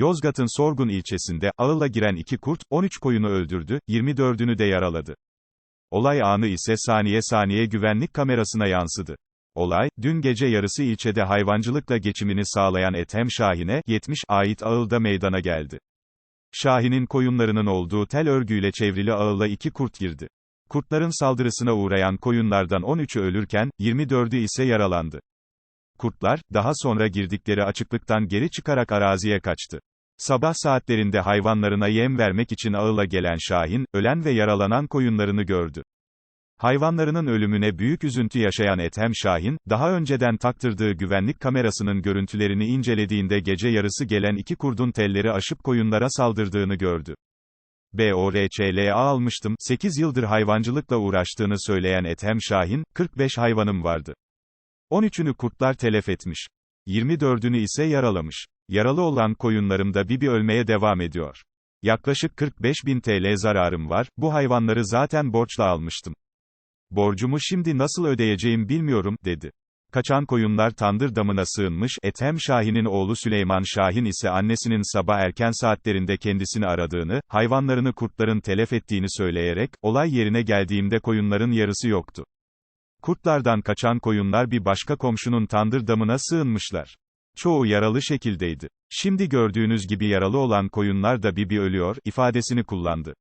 Yozgat'ın Sorgun ilçesinde, ağıla giren iki kurt, 13 koyunu öldürdü, 24'ünü de yaraladı. Olay anı ise saniye saniye güvenlik kamerasına yansıdı. Olay, dün gece yarısı ilçede hayvancılıkla geçimini sağlayan Ethem Şahin'e, 70, ait ağılda meydana geldi. Şahin'in koyunlarının olduğu tel örgüyle çevrili ağıla iki kurt girdi. Kurtların saldırısına uğrayan koyunlardan 13'ü ölürken, 24'ü ise yaralandı. Kurtlar, daha sonra girdikleri açıklıktan geri çıkarak araziye kaçtı. Sabah saatlerinde hayvanlarına yem vermek için ağıla gelen Şahin, ölen ve yaralanan koyunlarını gördü. Hayvanlarının ölümüne büyük üzüntü yaşayan Ethem Şahin, daha önceden taktırdığı güvenlik kamerasının görüntülerini incelediğinde gece yarısı gelen iki kurdun telleri aşıp koyunlara saldırdığını gördü. BORÇLA almıştım, 8 yıldır hayvancılıkla uğraştığını söyleyen Ethem Şahin, 45 hayvanım vardı. 13'ünü kurtlar telef etmiş. 24'ünü ise yaralamış. Yaralı olan koyunlarımda Bibi ölmeye devam ediyor. Yaklaşık 45 bin TL zararım var, bu hayvanları zaten borçla almıştım. Borcumu şimdi nasıl ödeyeceğim bilmiyorum, dedi. Kaçan koyunlar tandır damına sığınmış, Ethem Şahin'in oğlu Süleyman Şahin ise annesinin sabah erken saatlerinde kendisini aradığını, hayvanlarını kurtların telef ettiğini söyleyerek, olay yerine geldiğimde koyunların yarısı yoktu. Kurtlardan kaçan koyunlar bir başka komşunun tandır damına sığınmışlar. Çoğu yaralı şekildeydi. Şimdi gördüğünüz gibi yaralı olan koyunlar da Bibi ölüyor, ifadesini kullandı.